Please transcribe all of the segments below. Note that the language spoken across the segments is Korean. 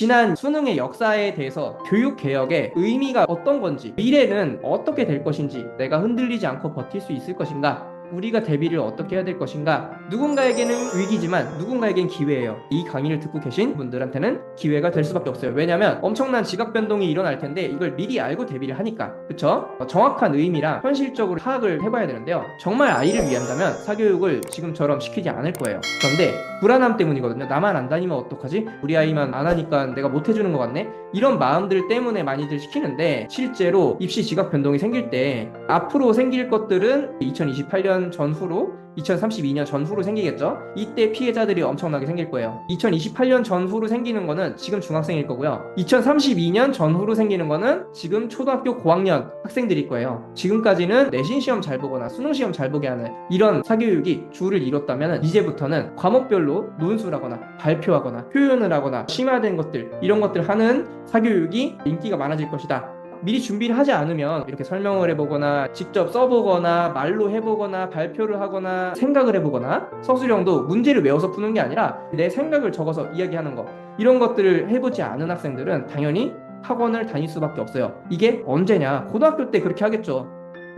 지난 수능의 역사에 대해서 교육 개혁의 의미가 어떤 건지, 미래는 어떻게 될 것인지, 내가 흔들리지 않고 버틸 수 있을 것인가, 우리가 대비를 어떻게 해야 될 것인가? 누군가에게는 위기지만 누군가에겐 기회예요. 이 강의를 듣고 계신 분들한테는 기회가 될 수밖에 없어요. 왜냐면 엄청난 지각 변동이 일어날 텐데 이걸 미리 알고 대비를 하니까. 그쵸? 어, 정확한 의미랑 현실적으로 파악을 해봐야 되는데요. 정말 아이를 위한다면 사교육을 지금처럼 시키지 않을 거예요. 그런데 불안함 때문이거든요. 나만 안 다니면 어떡하지? 우리 아이만 안 하니까 내가 못 해주는 것 같네? 이런 마음들 때문에 많이들 시키는데 실제로 입시 지각 변동이 생길 때 앞으로 생길 것들은 2028년 전후로 2032년 전후로 생기겠죠? 이때 피해자들이 엄청나게 생길 거예요. 2028년 전후로 생기는 거는 지금 중학생일 거고요. 2032년 전후로 생기는 거는 지금 초등학교 고학년 학생들일 거예요. 지금까지는 내신 시험 잘 보거나 수능 시험 잘 보게 하는 이런 사교육이 주를 이뤘다면 이제부터는 과목별로 논술하거나 발표하거나 표현을 하거나 심화된 것들 이런 것들 하는 사교육이 인기가 많아질 것이다. 미리 준비를 하지 않으면 이렇게 설명을 해보거나 직접 써보거나 말로 해보거나 발표를 하거나 생각을 해보거나 서술형도 문제를 외워서 푸는 게 아니라 내 생각을 적어서 이야기하는 거 이런 것들을 해보지 않은 학생들은 당연히 학원을 다닐 수밖에 없어요. 이게 언제냐? 고등학교 때 그렇게 하겠죠.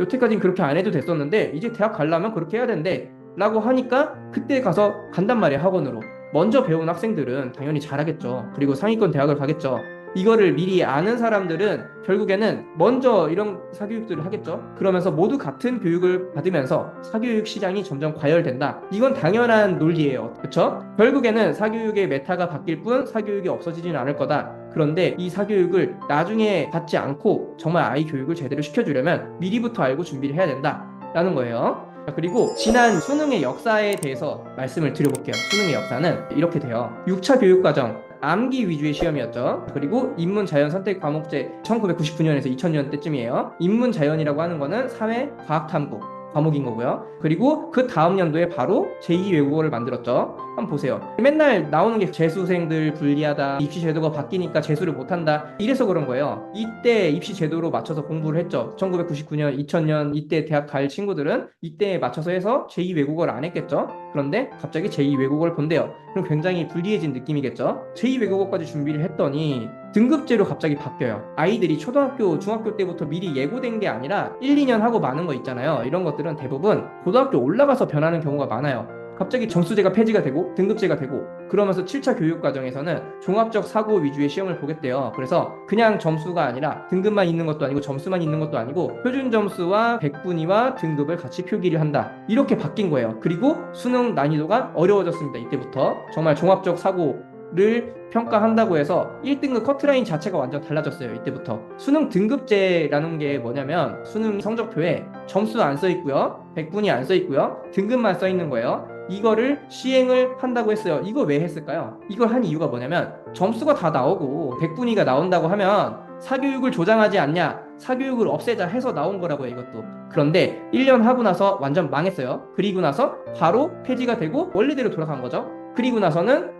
여태까지는 그렇게 안 해도 됐었는데 이제 대학 가려면 그렇게 해야 된대 라고 하니까 그때 가서 간단 말이야 학원으로 먼저 배운 학생들은 당연히 잘하겠죠. 그리고 상위권 대학을 가겠죠. 이거를 미리 아는 사람들은 결국에는 먼저 이런 사교육들을 하겠죠. 그러면서 모두 같은 교육을 받으면서 사교육 시장이 점점 과열된다. 이건 당연한 논리예요. 그렇죠? 결국에는 사교육의 메타가 바뀔 뿐 사교육이 없어지진 않을 거다. 그런데 이 사교육을 나중에 받지 않고 정말 아이 교육을 제대로 시켜주려면 미리부터 알고 준비를 해야 된다라는 거예요. 그리고 지난 수능의 역사에 대해서 말씀을 드려볼게요. 수능의 역사는 이렇게 돼요. 6차 교육과정 암기 위주의 시험이었죠. 그리고 인문 자연 선택 과목제 1999년에서 2000년 때쯤이에요. 인문 자연이라고 하는 거는 사회 과학 탐구 과목인 거고요. 그리고 그 다음 연도에 바로 제2 외국어를 만들었죠. 한번 보세요. 맨날 나오는 게 재수생들 불리하다. 입시 제도가 바뀌니까 재수를 못한다. 이래서 그런 거예요. 이때 입시 제도로 맞춰서 공부를 했죠. 1999년, 2000년 이때 대학 갈 친구들은 이때에 맞춰서 해서 제2 외국어를 안 했겠죠. 그런데 갑자기 제2 외국어를 본대요. 그럼 굉장히 불리해진 느낌이겠죠. 제2 외국어까지 준비를 했더니 등급제로 갑자기 바뀌어요. 아이들이 초등학교, 중학교 때부터 미리 예고된 게 아니라 1, 2년 하고 마는 거 있잖아요. 이런 것들은 대부분 고등학교 올라가서 변하는 경우가 많아요. 갑자기 점수제가 폐지가 되고 등급제가 되고 그러면서 7차 교육 과정에서는 종합적 사고 위주의 시험을 보겠대요. 그래서 그냥 점수가 아니라 등급만 있는 것도 아니고 점수만 있는 것도 아니고 표준 점수와 백분위와 등급을 같이 표기를 한다. 이렇게 바뀐 거예요. 그리고 수능 난이도가 어려워졌습니다. 이때부터 정말 종합적 사고 를 평가한다고 해서 1등급 커트라인 자체가 완전 달라졌어요. 이때부터. 수능 등급제라는 게 뭐냐면 수능 성적표에 점수 안 써 있고요. 백분이 안 써 있고요. 등급만 써 있는 거예요. 이거를 시행을 한다고 했어요. 이거 왜 했을까요? 이걸 한 이유가 뭐냐면 점수가 다 나오고 백분위가 나온다고 하면 사교육을 조장하지 않냐 사교육을 없애자 해서 나온 거라고요 이것도 그런데 1년 하고 나서 완전 망했어요 그리고 나서 바로 폐지가 되고 원래대로 돌아간 거죠 그리고 나서는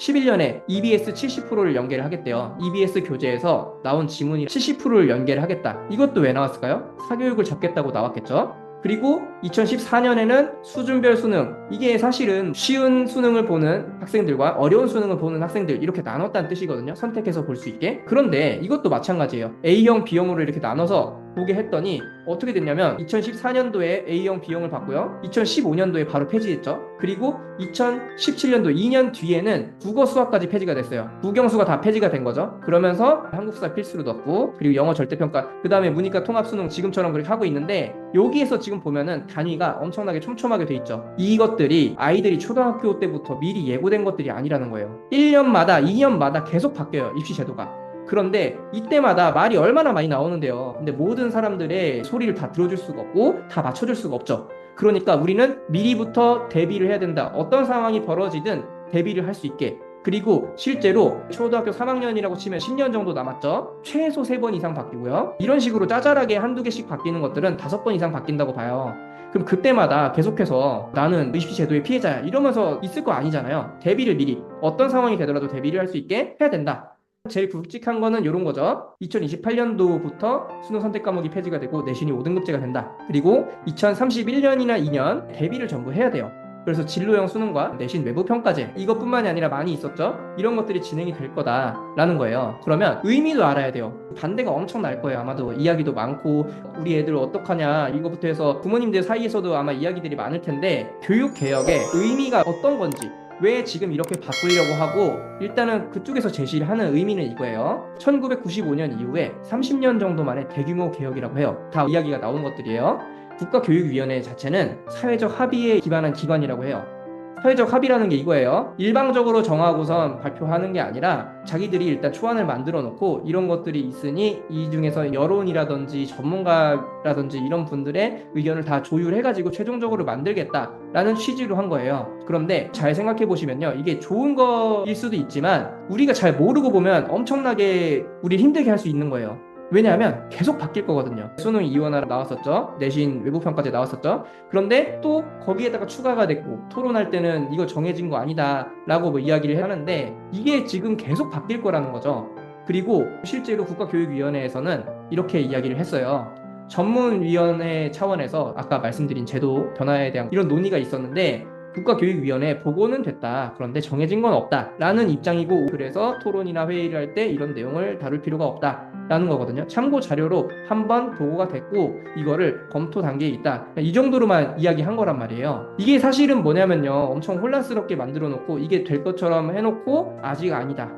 2011년에 EBS 70%를 연계를 하겠대요. EBS 교재에서 나온 지문이 70%를 연계를 하겠다. 이것도 왜 나왔을까요? 사교육을 잡겠다고 나왔겠죠? 그리고 2014년에는 수준별 수능. 이게 사실은 쉬운 수능을 보는 학생들과 어려운 수능을 보는 학생들 이렇게 나눴다는 뜻이거든요. 선택해서 볼 수 있게. 그런데 이것도 마찬가지예요. A형 B형으로 이렇게 나눠서 보게 했더니 어떻게 됐냐면 2014년도에 A형 B형을 받고요. 2015년도에 바로 폐지했죠. 그리고 2017년도 2년 뒤에는 국어 수학까지 폐지가 됐어요. 국영수가 다 폐지가 된 거죠. 그러면서 한국사 필수로 넣고 그리고 영어 절대평가 그 다음에 문이과 통합 수능 지금처럼 그렇게 하고 있는데 여기에서 지금 보면은 단위가 엄청나게 촘촘하게 돼 있죠. 이것들이 아이들이 초등학교 때부터 미리 예고된 것들이 아니라는 거예요. 1년마다 2년마다 계속 바뀌어요. 입시 제도가 그런데 이때마다 말이 얼마나 많이 나오는데요. 근데 모든 사람들의 소리를 다 들어줄 수가 없고 다 맞춰줄 수가 없죠. 그러니까 우리는 미리부터 대비를 해야 된다. 어떤 상황이 벌어지든 대비를 할 수 있게. 그리고 실제로 초등학교 3학년이라고 치면 10년 정도 남았죠. 최소 3번 이상 바뀌고요. 이런 식으로 짜잘하게 한두 개씩 바뀌는 것들은 5번 이상 바뀐다고 봐요. 그럼 그때마다 계속해서 나는 입시 제도의 피해자야 이러면서 있을 거 아니잖아요. 대비를 미리 어떤 상황이 되더라도 대비를 할 수 있게 해야 된다. 제일 굵직한 거는 이런 거죠. 2028년도부터 수능 선택 과목이 폐지가 되고 내신이 5등급제가 된다. 그리고 2031년이나 2년 대비를 전부 해야 돼요. 그래서 진로형 수능과 내신 외부 평가제 이것뿐만이 아니라 많이 있었죠. 이런 것들이 진행이 될 거다라는 거예요. 그러면 의미도 알아야 돼요. 반대가 엄청 날 거예요. 아마도 이야기도 많고 우리 애들 어떡하냐 이거부터 해서 부모님들 사이에서도 아마 이야기들이 많을 텐데 교육 개혁의 의미가 어떤 건지 왜 지금 이렇게 바꾸려고 하고 일단은 그쪽에서 제시를 하는 의미는 이거예요. 1995년 이후에 30년 정도 만에 대규모 개혁이라고 해요. 다 이야기가 나온 것들이에요. 국가교육위원회 자체는 사회적 합의에 기반한 기관이라고 해요. 사회적 합의라는 게 이거예요. 일방적으로 정하고선 발표하는 게 아니라 자기들이 일단 초안을 만들어 놓고 이런 것들이 있으니 이 중에서 여론이라든지 전문가라든지 이런 분들의 의견을 다 조율해가지고 최종적으로 만들겠다라는 취지로 한 거예요. 그런데 잘 생각해 보시면요. 이게 좋은 거일 수도 있지만 우리가 잘 모르고 보면 엄청나게 우리 힘들게 할 수 있는 거예요. 왜냐하면 계속 바뀔 거거든요. 수능 이원화로 나왔었죠. 내신 외부 평가제 나왔었죠. 그런데 또 거기에다가 추가가 됐고 토론할 때는 이거 정해진 거 아니다라고 뭐 이야기를 하는데 이게 지금 계속 바뀔 거라는 거죠. 그리고 실제로 국가교육위원회에서는 이렇게 이야기를 했어요. 전문위원회 차원에서 아까 말씀드린 제도 변화에 대한 이런 논의가 있었는데 국가교육위원회 보고는 됐다. 그런데 정해진 건 없다. 라는 입장이고 그래서 토론이나 회의를 할 때 이런 내용을 다룰 필요가 없다. 라는 거거든요. 참고 자료로 한 번 보고가 됐고 이거를 검토 단계에 있다. 이 정도로만 이야기한 거란 말이에요. 이게 사실은 뭐냐면요. 엄청 혼란스럽게 만들어 놓고 이게 될 것처럼 해놓고 아직 아니다.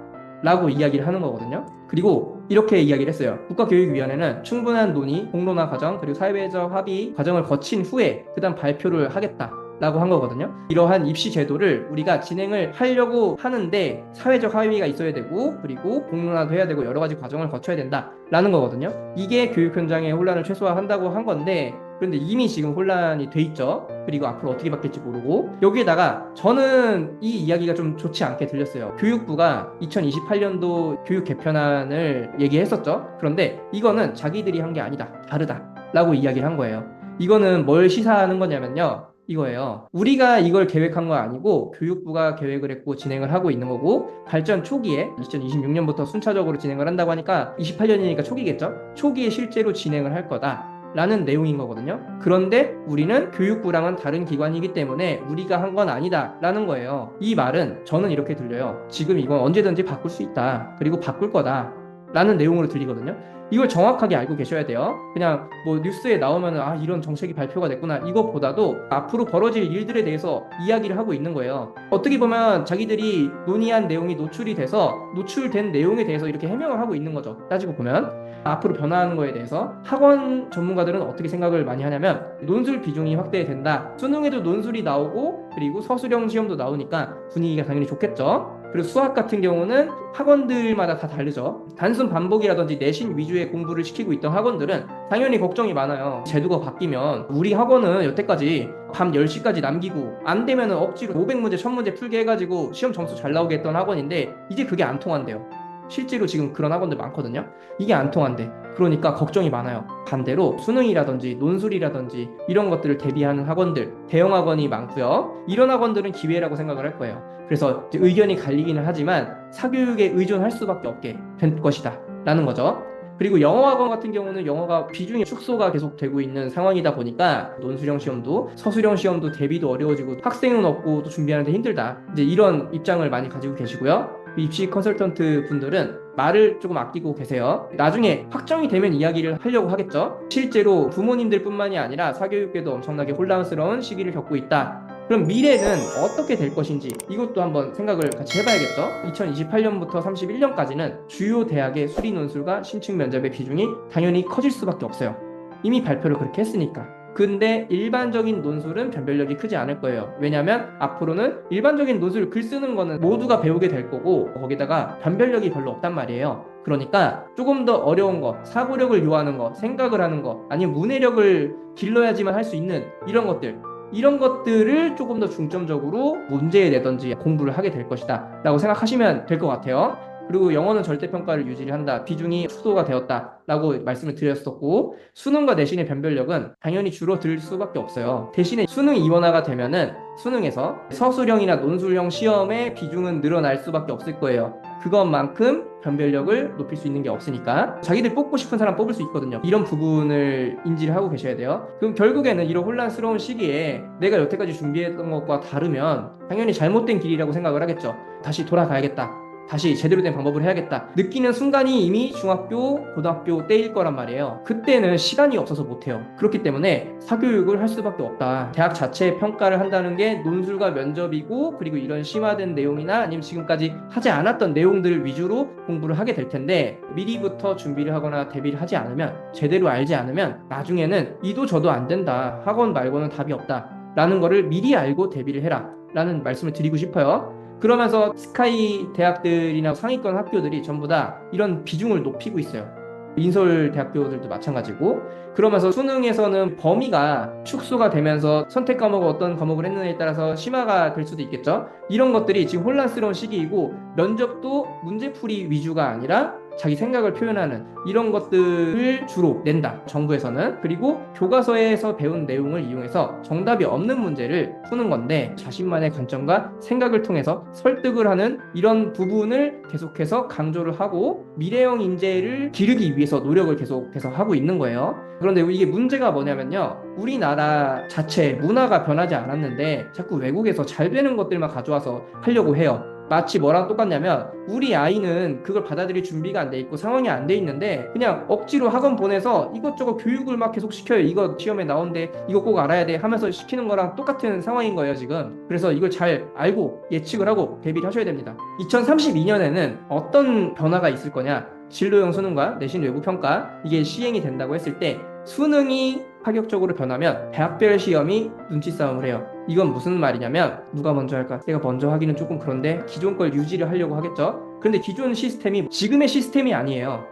라고 이야기를 하는 거거든요. 그리고 이렇게 이야기를 했어요. 국가교육위원회는 충분한 논의, 공론화 과정, 그리고 사회적 합의 과정을 거친 후에 그다음 발표를 하겠다. 라고 한 거거든요. 이러한 입시 제도를 우리가 진행을 하려고 하는데 사회적 합의가 있어야 되고 그리고 공론화도 해야 되고 여러 가지 과정을 거쳐야 된다라는 거거든요. 이게 교육 현장의 혼란을 최소화한다고 한 건데 그런데 이미 지금 혼란이 돼 있죠. 그리고 앞으로 어떻게 바뀔지 모르고 여기에다가 저는 이 이야기가 좀 좋지 않게 들렸어요. 교육부가 2028년도 교육 개편안을 얘기했었죠. 그런데 이거는 자기들이 한 게 아니다. 다르다 라고 이야기를 한 거예요. 이거는 뭘 시사하는 거냐면요. 이거예요. 우리가 이걸 계획한 거 아니고 교육부가 계획을 했고 진행을 하고 있는 거고 발전 초기에 2026년부터 순차적으로 진행을 한다고 하니까 28년이니까 초기겠죠? 초기에 실제로 진행을 할 거다. 라는 내용인 거거든요. 그런데 우리는 교육부랑은 다른 기관이기 때문에 우리가 한 건 아니다. 라는 거예요. 이 말은 저는 이렇게 들려요. 지금 이건 언제든지 바꿀 수 있다. 그리고 바꿀 거다. 라는 내용으로 들리거든요. 이걸 정확하게 알고 계셔야 돼요. 그냥 뭐 뉴스에 나오면 아 이런 정책이 발표가 됐구나 이것보다도 앞으로 벌어질 일들에 대해서 이야기를 하고 있는 거예요. 어떻게 보면 자기들이 논의한 내용이 노출이 돼서 노출된 내용에 대해서 이렇게 해명을 하고 있는 거죠. 따지고 보면 앞으로 변화하는 거에 대해서 학원 전문가들은 어떻게 생각을 많이 하냐면 논술 비중이 확대된다. 수능에도 논술이 나오고 그리고 서술형 시험도 나오니까 분위기가 당연히 좋겠죠. 그리고 수학 같은 경우는 학원들마다 다 다르죠. 단순 반복이라든지 내신 위주의 공부를 시키고 있던 학원들은 당연히 걱정이 많아요. 제도가 바뀌면 우리 학원은 여태까지 밤 10시까지 남기고 안 되면은 억지로 500문제, 1000문제 풀게 해가지고 시험 점수 잘 나오게 했던 학원인데 이제 그게 안 통한대요. 실제로 지금 그런 학원들 많거든요. 이게 안 통한대. 그러니까 걱정이 많아요. 반대로 수능이라든지 논술이라든지 이런 것들을 대비하는 학원들, 대형 학원이 많고요. 이런 학원들은 기회라고 생각을 할 거예요. 그래서 의견이 갈리기는 하지만 사교육에 의존할 수밖에 없게 된 것이다. 라는 거죠. 그리고 영어 학원 같은 경우는 영어가 비중이 축소가 계속 되고 있는 상황이다 보니까 논술형 시험도 서술형 시험도 대비도 어려워지고 학생은 없고 또 준비하는데 힘들다. 이제 이런 입장을 많이 가지고 계시고요. 입시 컨설턴트 분들은 말을 조금 아끼고 계세요. 나중에 확정이 되면 이야기를 하려고 하겠죠. 실제로 부모님들 뿐만이 아니라 사교육계도 엄청나게 혼란스러운 시기를 겪고 있다. 그럼 미래는 어떻게 될 것인지 이것도 한번 생각을 같이 해봐야겠죠. 2028년부터 31년까지는 주요 대학의 수리 논술과 신축 면접의 비중이 당연히 커질 수밖에 없어요. 이미 발표를 그렇게 했으니까. 근데 일반적인 논술은 변별력이 크지 않을 거예요. 왜냐면 앞으로는 일반적인 논술 글 쓰는 거는 모두가 배우게 될 거고 거기다가 변별력이 별로 없단 말이에요. 그러니까 조금 더 어려운 거, 사고력을 요하는 거, 생각을 하는 거, 아니면 문해력을 길러야지만 할 수 있는 이런 것들 이런 것들을 조금 더 중점적으로 문제에 내던지 공부를 하게 될 것이다 라고 생각하시면 될 것 같아요 그리고 영어는 절대평가를 유지를 한다. 비중이 축소가 되었다 라고 말씀을 드렸었고 수능과 내신의 변별력은 당연히 줄어들 수밖에 없어요. 대신에 수능 이원화가 되면은 수능에서 서술형이나 논술형 시험의 비중은 늘어날 수밖에 없을 거예요. 그것만큼 변별력을 높일 수 있는 게 없으니까 자기들 뽑고 싶은 사람 뽑을 수 있거든요. 이런 부분을 인지를 하고 계셔야 돼요. 그럼 결국에는 이런 혼란스러운 시기에 내가 여태까지 준비했던 것과 다르면 당연히 잘못된 길이라고 생각을 하겠죠. 다시 돌아가야겠다. 다시 제대로 된 방법을 해야겠다. 느끼는 순간이 이미 중학교, 고등학교 때일 거란 말이에요. 그때는 시간이 없어서 못해요. 그렇기 때문에 사교육을 할 수밖에 없다. 대학 자체의 평가를 한다는 게 논술과 면접이고, 그리고 이런 심화된 내용이나 아니면 지금까지 하지 않았던 내용들을 위주로 공부를 하게 될 텐데, 미리부터 준비를 하거나 대비를 하지 않으면, 제대로 알지 않으면, 나중에는 이도 저도 안 된다. 학원 말고는 답이 없다. 라는 거를 미리 알고 대비를 해라. 라는 말씀을 드리고 싶어요. 그러면서 스카이 대학들이나 상위권 학교들이 전부 다 이런 비중을 높이고 있어요. 인서울 대학교들도 마찬가지고 그러면서 수능에서는 범위가 축소가 되면서 선택 과목을 어떤 과목을 했느냐에 따라서 심화가 될 수도 있겠죠. 이런 것들이 지금 혼란스러운 시기이고 면접도 문제풀이 위주가 아니라 자기 생각을 표현하는 이런 것들을 주로 낸다. 정부에서는. 그리고 교과서에서 배운 내용을 이용해서 정답이 없는 문제를 푸는 건데 자신만의 관점과 생각을 통해서 설득을 하는 이런 부분을 계속해서 강조를 하고 미래형 인재를 기르기 위해서 노력을 계속해서 하고 있는 거예요. 그런데 이게 문제가 뭐냐면요. 우리나라 자체 문화가 변하지 않았는데 자꾸 외국에서 잘 되는 것들만 가져와서 하려고 해요. 마치 뭐랑 똑같냐면 우리 아이는 그걸 받아들일 준비가 안 돼 있고 상황이 안 돼 있는데 그냥 억지로 학원 보내서 이것저것 교육을 막 계속 시켜요. 이거 시험에 나온대. 이거 꼭 알아야 돼 하면서 시키는 거랑 똑같은 상황인 거예요, 지금. 그래서 이걸 잘 알고 예측을 하고 대비를 하셔야 됩니다. 2032년에는 어떤 변화가 있을 거냐? 진로형 수능과 내신 외부 평가 이게 시행이 된다고 했을 때 수능이 파격적으로 변하면 대학별 시험이 눈치 싸움을 해요. 이건 무슨 말이냐면 누가 먼저 할까? 내가 먼저 하기는 조금 그런데 기존 걸 유지를 하려고 하겠죠. 그런데 기존 시스템이 지금의 시스템이 아니에요.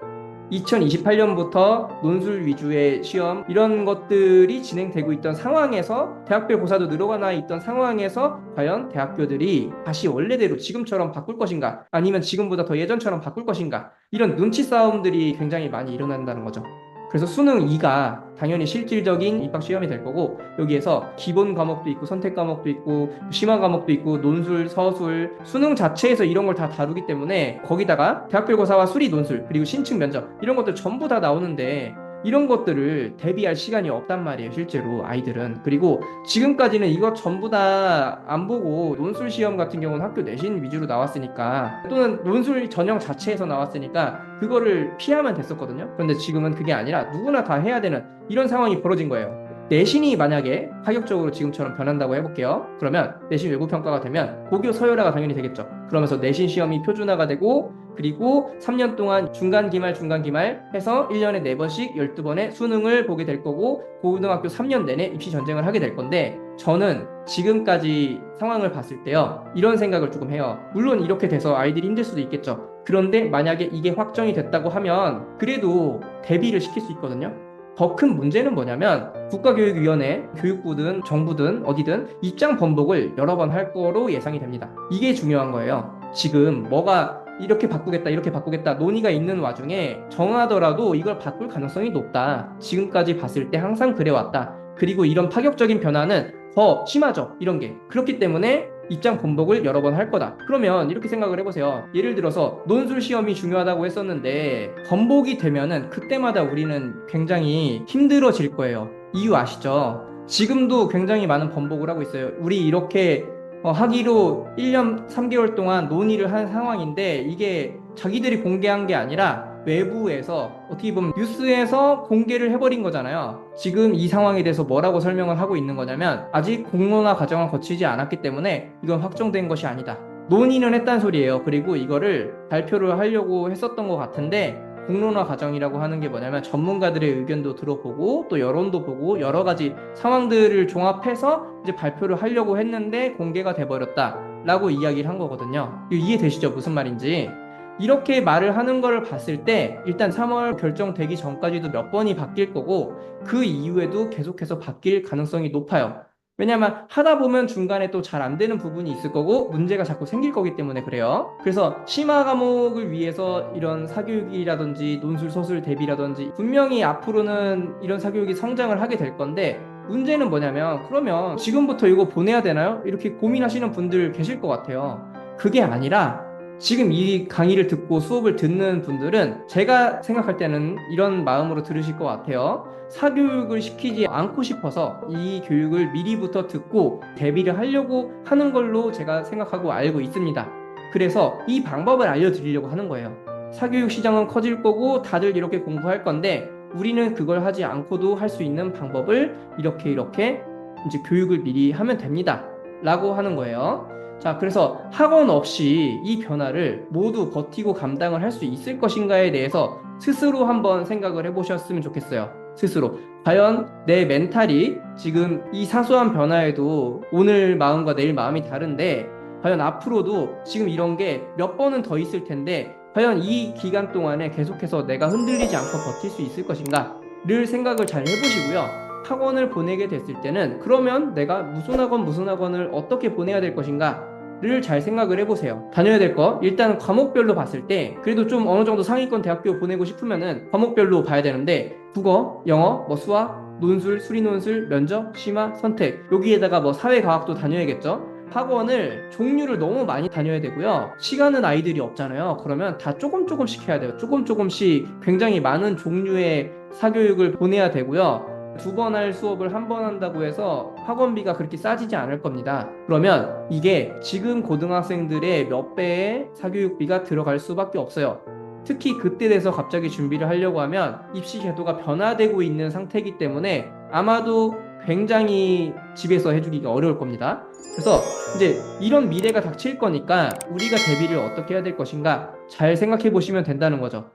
2028년부터 논술 위주의 시험 이런 것들이 진행되고 있던 상황에서 대학별 고사도 늘어나 있던 상황에서 과연 대학교들이 다시 원래대로 지금처럼 바꿀 것인가 아니면 지금보다 더 예전처럼 바꿀 것인가 이런 눈치 싸움들이 굉장히 많이 일어난다는 거죠. 그래서 수능 2가 당연히 실질적인 입학 시험이 될 거고 여기에서 기본 과목도 있고 선택 과목도 있고 심화 과목도 있고 논술, 서술, 수능 자체에서 이런 걸 다 다루기 때문에 거기다가 대학별 고사와 수리 논술 그리고 신층 면접 이런 것들 전부 다 나오는데 이런 것들을 대비할 시간이 없단 말이에요, 실제로 아이들은. 그리고 지금까지는 이것 전부 다 안 보고 논술 시험 같은 경우는 학교 내신 위주로 나왔으니까 또는 논술 전형 자체에서 나왔으니까 그거를 피하면 됐었거든요. 그런데 지금은 그게 아니라 누구나 다 해야 되는 이런 상황이 벌어진 거예요. 내신이 만약에 파격적으로 지금처럼 변한다고 해볼게요. 그러면 내신 외부 평가가 되면 고교 서열화가 당연히 되겠죠. 그러면서 내신 시험이 표준화가 되고 그리고 3년 동안 중간 기말 중간 기말 해서 1년에 4번씩 12번의 수능을 보게 될 거고 고등학교 3년 내내 입시 전쟁을 하게 될 건데 저는 지금까지 상황을 봤을 때요. 이런 생각을 조금 해요. 물론 이렇게 돼서 아이들이 힘들 수도 있겠죠. 그런데 만약에 이게 확정이 됐다고 하면 그래도 대비를 시킬 수 있거든요. 더 큰 문제는 뭐냐면 국가교육위원회, 교육부든 정부든 어디든 입장 번복을 여러 번 할 거로 예상이 됩니다. 이게 중요한 거예요. 지금 뭐가 이렇게 바꾸겠다, 이렇게 바꾸겠다 논의가 있는 와중에 정하더라도 이걸 바꿀 가능성이 높다. 지금까지 봤을 때 항상 그래왔다. 그리고 이런 파격적인 변화는 더 심하죠. 이런 게. 그렇기 때문에 입장 번복을 여러 번 할 거다. 그러면 이렇게 생각을 해보세요. 예를 들어서 논술 시험이 중요하다고 했었는데 번복이 되면은 그때마다 우리는 굉장히 힘들어질 거예요. 이유 아시죠? 지금도 굉장히 많은 번복을 하고 있어요. 우리 이렇게 어, 하기로 1년 3개월 동안 논의를 한 상황인데 이게 자기들이 공개한 게 아니라 외부에서 어떻게 보면 뉴스에서 공개를 해버린 거잖아요. 지금 이 상황에 대해서 뭐라고 설명을 하고 있는 거냐면 아직 공론화 과정을 거치지 않았기 때문에 이건 확정된 것이 아니다. 논의는 했단 소리예요. 그리고 이거를 발표를 하려고 했었던 것 같은데 공론화 과정이라고 하는 게 뭐냐면 전문가들의 의견도 들어보고 또 여론도 보고 여러 가지 상황들을 종합해서 이제 발표를 하려고 했는데 공개가 돼버렸다라고 이야기를 한 거거든요. 이해되시죠? 무슨 말인지. 이렇게 말을 하는 걸 봤을 때 일단 3월 결정되기 전까지도 몇 번이 바뀔 거고 그 이후에도 계속해서 바뀔 가능성이 높아요. 왜냐면 하다 보면 중간에 또 잘 안 되는 부분이 있을 거고 문제가 자꾸 생길 거기 때문에 그래요. 그래서 심화 과목을 위해서 이런 사교육이라든지 논술 서술 대비라든지 분명히 앞으로는 이런 사교육이 성장을 하게 될 건데 문제는 뭐냐면 그러면 지금부터 이거 보내야 되나요? 이렇게 고민하시는 분들 계실 것 같아요. 그게 아니라 지금 이 강의를 듣고 수업을 듣는 분들은 제가 생각할 때는 이런 마음으로 들으실 것 같아요. 사교육을 시키지 않고 싶어서 이 교육을 미리부터 듣고 대비를 하려고 하는 걸로 제가 생각하고 알고 있습니다. 그래서 이 방법을 알려드리려고 하는 거예요. 사교육 시장은 커질 거고 다들 이렇게 공부할 건데 우리는 그걸 하지 않고도 할 수 있는 방법을 이렇게 이렇게 이제 교육을 미리 하면 됩니다. 라고 하는 거예요. 자, 그래서 학원 없이 이 변화를 모두 버티고 감당을 할 수 있을 것인가에 대해서 스스로 한번 생각을 해보셨으면 좋겠어요. 스스로. 과연 내 멘탈이 지금 이 사소한 변화에도 오늘 마음과 내일 마음이 다른데 과연 앞으로도 지금 이런 게 몇 번은 더 있을 텐데 과연 이 기간 동안에 계속해서 내가 흔들리지 않고 버틸 수 있을 것인가를 생각을 잘 해보시고요. 학원을 보내게 됐을 때는 그러면 내가 무슨 학원 무슨 학원을 어떻게 보내야 될 것인가 를 잘 생각을 해보세요. 다녀야 될 거 일단 과목별로 봤을 때 그래도 좀 어느 정도 상위권 대학교 보내고 싶으면은 과목별로 봐야 되는데 국어, 영어, 뭐 수학, 논술, 수리논술, 면접, 심화, 선택 여기에다가 뭐 사회과학도 다녀야겠죠. 학원을 종류를 너무 많이 다녀야 되고요. 시간은 아이들이 없잖아요. 그러면 다 조금 조금씩 해야 돼요. 조금 조금씩 굉장히 많은 종류의 사교육을 보내야 되고요. 두 번 할 수업을 한 번 한다고 해서 학원비가 그렇게 싸지지 않을 겁니다. 그러면 이게 지금 고등학생들의 몇 배의 사교육비가 들어갈 수밖에 없어요. 특히 그때 돼서 갑자기 준비를 하려고 하면 입시 제도가 변화되고 있는 상태이기 때문에 아마도 굉장히 집에서 해주기가 어려울 겁니다. 그래서 이제 이런 미래가 닥칠 거니까 우리가 대비를 어떻게 해야 될 것인가 잘 생각해 보시면 된다는 거죠.